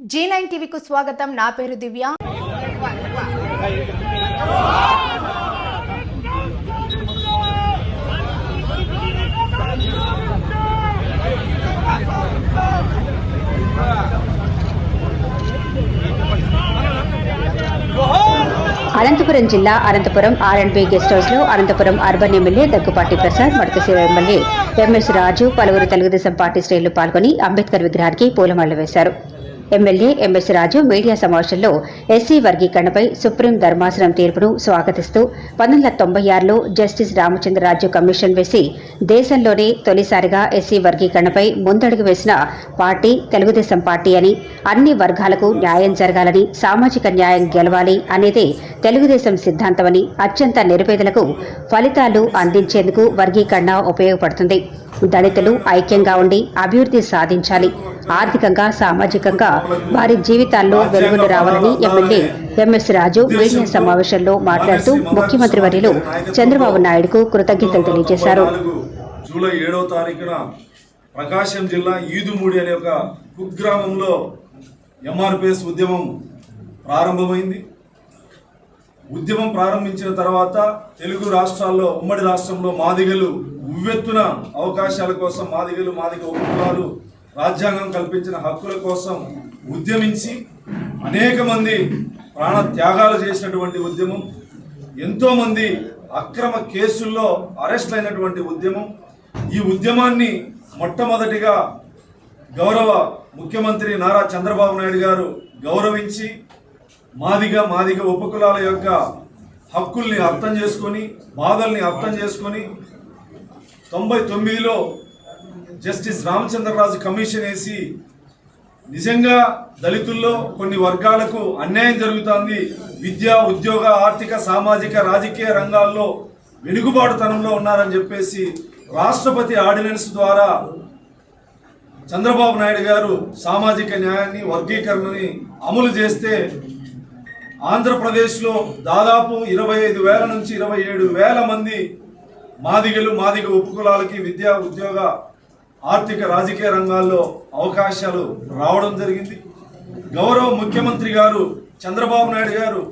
G nine టీవీకు స్వాగతం. నా పేరు దివ్య. అనంతపురం జిల్లా Anantapur R and B guest హౌస్లో అనంతపురం అర్బన్ ఎమ్మెల్యే దగ్గుపాటి ప్రసాద్ మడతశివ ఎమ్మెల్యే ఎంఎస్ రాజు పలువురు తెలుగుదేశం పార్టీ శ్రేణులు పాల్గొని అంబేద్కర్ విగ్రహానికి పూలమాలలు వేశారు. ఎమ్మెల్యే ఎంఎస్ రాజు మీడియా సమావేశంలో ఎస్సీ వర్గీకరణపై సుప్రీం ధర్మాసనం తీర్పును స్వాగతిస్తూ పంతొమ్మిది వందల తొంభై ఆరులో జస్టిస్ రామచంద్రరాజు కమిషన్ వేసి దేశంలోనే తొలిసారిగా ఎస్సీ వర్గీకరణపై ముందడుగు వేసిన పార్టీ తెలుగుదేశం పార్టీ అని అన్ని వర్గాలకు న్యాయం జరగాలని సామాజిక న్యాయం గెలవాలి అనేదే తెలుగుదేశం సిద్ధాంతమని అత్యంత నిరుపేదలకు ఫలితాలు అందించేందుకు వర్గీకరణ ఉపయోగపడుతుంది. దళితులు ఐక్యంగా ఉండి అభివృద్ధి సాధించాలి. ఆర్థికంగా సామాజికంగా వారి జీవితాల్లో వెలుగులు రావాలని ఎమ్మెల్యే ఎంఎస్ రాజు మీడియా సమావేశంలో మాట్లాడుతూ ముఖ్యమంత్రి వర్యులు చంద్రబాబు నాయుడుకు కృతజ్ఞతలు తెలియజేశారు. జూలై ఏడవ తారీఖున ప్రకాశం జిల్లా ఈదుమూడి అనే ఒక కుగ్రామంలో ఎంఆర్పిఎస్ ఉద్యమం ప్రారంభమైంది. ఉద్యమం ప్రారంభించిన తర్వాత తెలుగు రాష్ట్రాల్లో ఉమ్మడి రాష్ట్రంలో మాదిగలు ఉవ్వెత్తున అవకాశాల కోసం మాదిగలు మాదిగ ఉపకులాలు రాజ్యాంగం కల్పించిన హక్కుల కోసం ఉద్యమించి అనేక మంది ప్రాణ త్యాగాలు చేసినటువంటి ఉద్యమం ఎంతోమంది అక్రమ కేసుల్లో అరెస్ట్ అయినటువంటి ఉద్యమం. ఈ ఉద్యమాన్ని మొట్టమొదటిగా గౌరవ ముఖ్యమంత్రి నారా చంద్రబాబు నాయుడు గారు గౌరవించి మాదిగ మాదిగ ఉపకులాల యొక్క హక్కుల్ని అర్థం చేసుకొని బాధల్ని అర్థం చేసుకొని తొంభై తొమ్మిదిలో జస్టిస్ రామచంద్రరాజు కమిషన్ వేసి నిజంగా దళితుల్లో కొన్ని వర్గాలకు అన్యాయం జరుగుతోంది. విద్య ఉద్యోగ ఆర్థిక సామాజిక రాజకీయ రంగాల్లో వెనుకబాటుతనంలో ఉన్నారని చెప్పేసి రాష్ట్రపతి ఆర్డినెన్స్ ద్వారా చంద్రబాబు నాయుడు గారు సామాజిక న్యాయాన్ని వర్గీకరణని అమలు చేస్తే ఆంధ్రప్రదేశ్లో దాదాపు ఇరవై ఐదు వేల నుంచి ఇరవై ఏడు వేల మంది మాదిగలు మాదిగ ఉపకులాలకి విద్యా ఉద్యోగ ఆర్థిక రాజకీయ రంగాల్లో అవకాశాలు రావడం జరిగింది. గౌరవ ముఖ్యమంత్రి గారు చంద్రబాబు నాయుడు గారు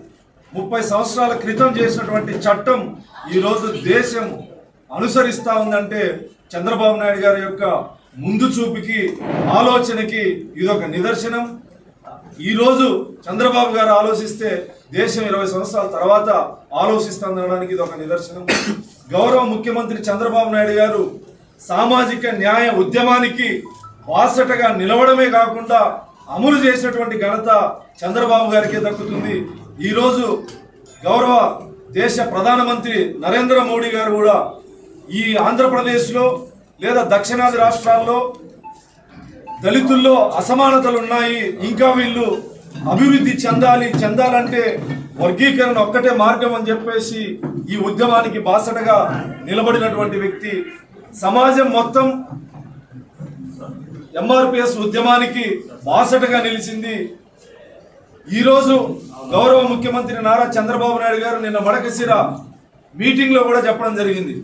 ముప్పై సంవత్సరాల క్రితం చేసినటువంటి చట్టం ఈరోజు దేశం అనుసరిస్తా ఉందంటే చంద్రబాబు నాయుడు గారి యొక్క ముందు చూపుకి ఆలోచనకి ఇదొక నిదర్శనం. ఈ రోజు చంద్రబాబు గారు ఆలోచిస్తే దేశం ఇరవై సంవత్సరాల తర్వాత ఆలోచిస్తుందనడానికి ఇది ఒక నిదర్శనం. గౌరవ ముఖ్యమంత్రి చంద్రబాబు నాయుడు గారు సామాజిక న్యాయ ఉద్యమానికి వాసటగా నిలవడమే కాకుండా అమలు చేసినటువంటి ఘనత చంద్రబాబు గారికే దక్కుతుంది. ఈరోజు గౌరవ దేశ ప్రధానమంత్రి నరేంద్ర మోడీ గారు కూడా ఈ ఆంధ్రప్రదేశ్లో లేదా దక్షిణాది రాష్ట్రాల్లో దళితుల్లో అసమానతలు ఉన్నాయి ఇంకా వీళ్ళు అభివృద్ధి చెందాలి చెందాలంటే వర్గీకరణ ఒక్కటే మార్గం అని చెప్పేసి ఈ ఉద్యమానికి బాసటగా నిలబడినటువంటి వ్యక్తి సమాజం మొత్తం ఎంఆర్పిఎస్ ఉద్యమానికి బాసటగా నిలిచింది. ఈరోజు గౌరవ ముఖ్యమంత్రి నారా చంద్రబాబు నాయుడు గారు నిన్న మడకశిర మీటింగ్లో కూడా చెప్పడం జరిగింది.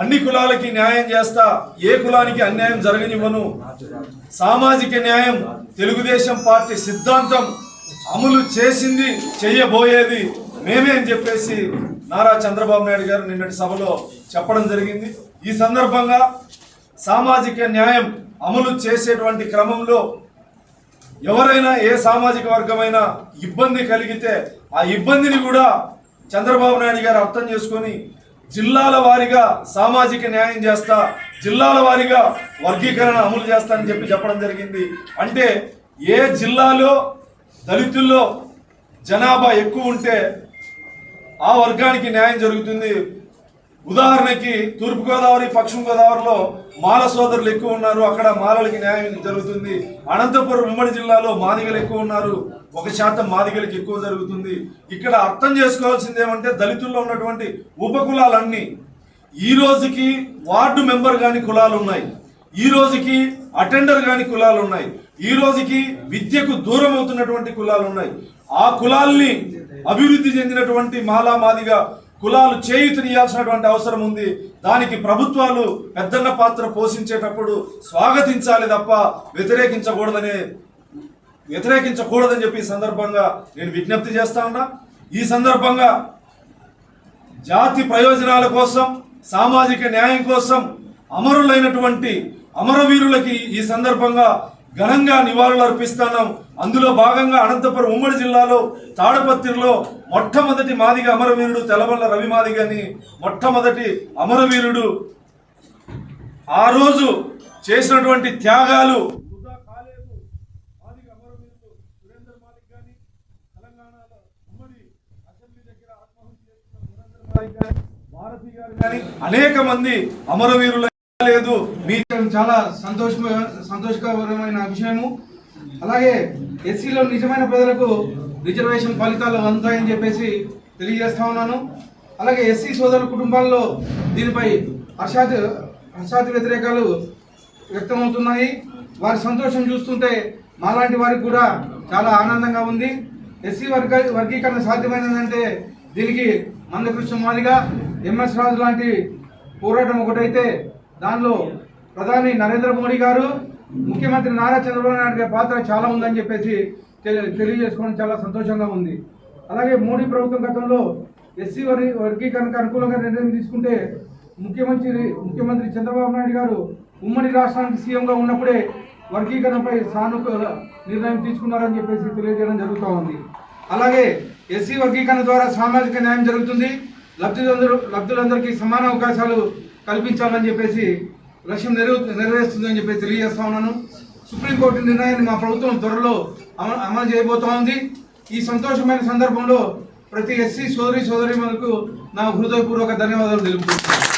అన్ని కులాలకి న్యాయం చేస్తా ఏ కులానికి అన్యాయం జరగనివ్వను. సామాజిక న్యాయం తెలుగుదేశం పార్టీ సిద్ధాంతం అమలు చేసింది చెయ్యబోయేది మేమే అని చెప్పేసి నారా చంద్రబాబు నాయుడు గారు నిన్నటి సభలో చెప్పడం జరిగింది. ఈ సందర్భంగా సామాజిక న్యాయం అమలు చేసేటువంటి క్రమంలో ఎవరైనా ఏ సామాజిక వర్గమైనా ఇబ్బంది కలిగితే ఆ ఇబ్బందిని కూడా చంద్రబాబు నాయుడు గారు అర్థం చేసుకొని జిల్లాల వారీగా సామాజిక న్యాయం చేస్తా జిల్లాల వారీగా వర్గీకరణ అమలు చేస్తా అని చెప్పి చెప్పడం జరిగింది. అంటే ఏ జిల్లాలో దళితుల్లో జనాభా ఎక్కువ ఉంటే ఆ వర్గానికి న్యాయం జరుగుతుంది. ఉదాహరణకి తూర్పుగోదావరి పశ్చిమ గోదావరిలో మాల సోదరులు ఎక్కువ ఉన్నారు. అక్కడ మాలలకి న్యాయం జరుగుతుంది. అనంతపురం ఉమ్మడి జిల్లాలో మాదిగలు ఎక్కువ ఉన్నారు. ఒక శాతం మాదిగలకి ఎక్కువ జరుగుతుంది. ఇక్కడ అర్థం చేసుకోవాల్సింది ఏమంటే దళితుల్లో ఉన్నటువంటి ఉపకులాలన్నీ ఈ రోజుకి వార్డు మెంబర్ కాని కులాలు ఉన్నాయి. ఈ రోజుకి అటెండర్ కాని కులాలు ఉన్నాయి. ఈ రోజుకి విద్యకు దూరం అవుతున్నటువంటి కులాలు ఉన్నాయి. ఆ కులాల్ని అభివృద్ధి చెందినటువంటి మాలా మాదిగా కులాలు చేయుతనియాల్సినటువంటి అవసరం ఉంది. దానికి ప్రభుత్వాలు పెద్దన్న పాత్ర పోషించేటప్పుడు స్వాగతించాలి తప్ప వ్యతిరేకించకూడదనే వ్యతిరేకించకూడదని చెప్పి ఈ సందర్భంగా నేను విజ్ఞప్తి చేస్తా ఉన్నా. ఈ సందర్భంగా జాతి ప్రయోజనాల కోసం సామాజిక న్యాయం కోసం అమరులైనటువంటి అమరవీరులకి ఈ సందర్భంగా ఘనంగా నివాళులు అర్పిస్తున్నాం అందులో భాగంగా అనంతపురం ఉమ్మడి జిల్లాలో తాడపత్రిలో మొట్టమొదటి మాదిగ అమరవీరుడు తెలవల్ల రవి మాదిగ అని మొట్టమొదటి అమరవీరుడు ఆ రోజు చేసినటువంటి త్యాగాలు కాలేదు. అమరవీరుడు తెలంగాణలో భారతి గారు కానీ అనేక మంది అమరవీరుల లేదు. మీ చాలా సంతోష సంతోషకరమైన విషయము. అలాగే ఎస్సీలో నిజమైన ప్రజలకు రిజర్వేషన్ ఫలితాలు అందుతాయని చెప్పేసి తెలియజేస్తా ఉన్నాను. అలాగే ఎస్సీ సోదరుల కుటుంబాల్లో దీనిపై హర్షాతి హర్షాతి వ్యతిరేకాలు వ్యక్తమవుతున్నాయి. వారి సంతోషం చూస్తుంటే మాలాంటి వారికి కూడా చాలా ఆనందంగా ఉంది. ఎస్సీ వర్గ వర్గీకరణ సాధ్యమైనదంటే దీనికి మందకృష్ణ మాదిగా ఎంఎస్ రాజు లాంటి పోరాటం ఒకటైతే దానిలో ప్రధాని నరేంద్ర మోడీ గారు ముఖ్యమంత్రి నారా చంద్రబాబు నాయుడు గారి పాత్ర చాలా ఉందని చెప్పేసి తెలియజేసుకోవడం చాలా సంతోషంగా ఉంది. అలాగే మోడీ ప్రభుత్వం గతంలో ఎస్సీ వర్గీ వర్గీకరణకు అనుకూలంగా నిర్ణయం తీసుకుంటే ముఖ్యమంత్రి ముఖ్యమంత్రి చంద్రబాబు నాయుడు గారు ఉమ్మడి రాష్ట్రానికి సీఎంగా ఉన్నప్పుడే వర్గీకరణపై సానుకూల నిర్ణయం తీసుకున్నారని చెప్పేసి తెలియజేయడం జరుగుతూ ఉంది. అలాగే ఎస్సీ వర్గీకరణ ద్వారా సామాజిక న్యాయం జరుగుతుంది. లబ్ధిదారు లబ్ధులందరికీ సమాన అవకాశాలు కల్పించాలని చెప్పేసి లక్ష్యం నెరవే నెరవేరుస్తుందని చెప్పి తెలియజేస్తా ఉన్నాను. సుప్రీంకోర్టు నిర్ణయాన్ని మా ప్రభుత్వం త్వరలో అమలు అమలు చేయబోతా ఉంది. ఈ సంతోషమైన సందర్భంలో ప్రతి ఎస్సీ సోదరి సోదరి నా హృదయపూర్వక ధన్యవాదాలు తెలుపుతున్నాను